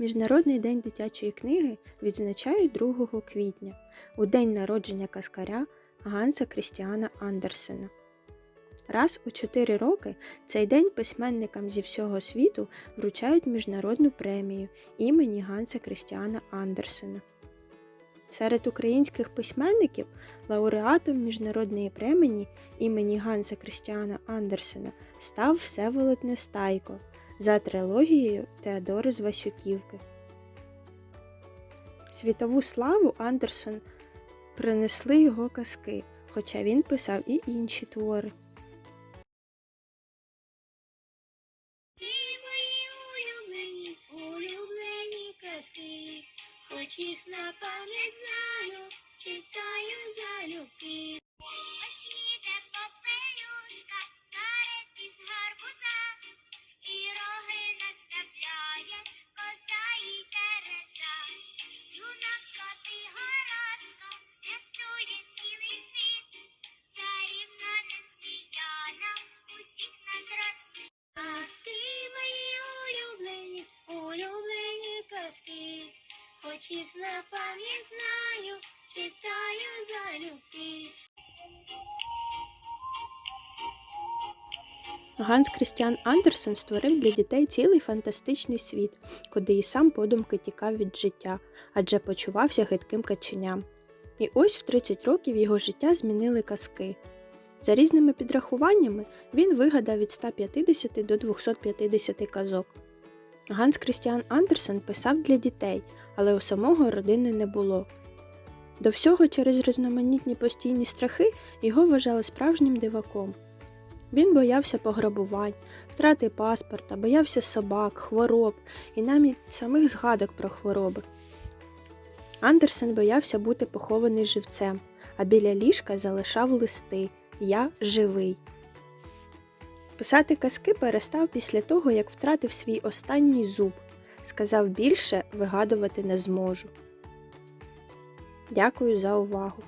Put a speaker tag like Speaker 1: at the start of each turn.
Speaker 1: Міжнародний день дитячої книги відзначають 2 квітня у день народження каскаря Ганса Крістіана Андерсена. Раз у 4 роки цей день письменникам зі всього світу вручають міжнародну премію імені Ганса Крістіана Андерсена. Серед українських письменників лауреатом міжнародної премії імені Ганса Крістіана Андерсена став Всеволод Нестайко за трилогією Теодори з Васюківки. Світову славу Андерсон принесли його казки, хоча він писав і інші твори.
Speaker 2: Хоч їх на пам'ять знаю, казки, хоч їх на пам'ять знаю, читаю залюбки.
Speaker 1: Ганс Крістіан Андерсен створив для дітей цілий фантастичний світ, куди і сам подумки тікав від життя, адже почувався гидким каченям. І ось в 30 років його життя змінили казки. За різними підрахуваннями він вигадав від 150 до 250 казок. Ганс Крістіан Андерсен писав для дітей, але у самого родини не було. До всього через різноманітні постійні страхи його вважали справжнім диваком. Він боявся пограбувань, втрати паспорта, боявся собак, хвороб і навіть самих згадок про хвороби. Андерсен боявся бути похований живцем, а біля ліжка залишав листи Я живий. Писати казки перестав після того, як втратив свій останній зуб. Сказав більше вигадувати не зможу. Дякую за увагу!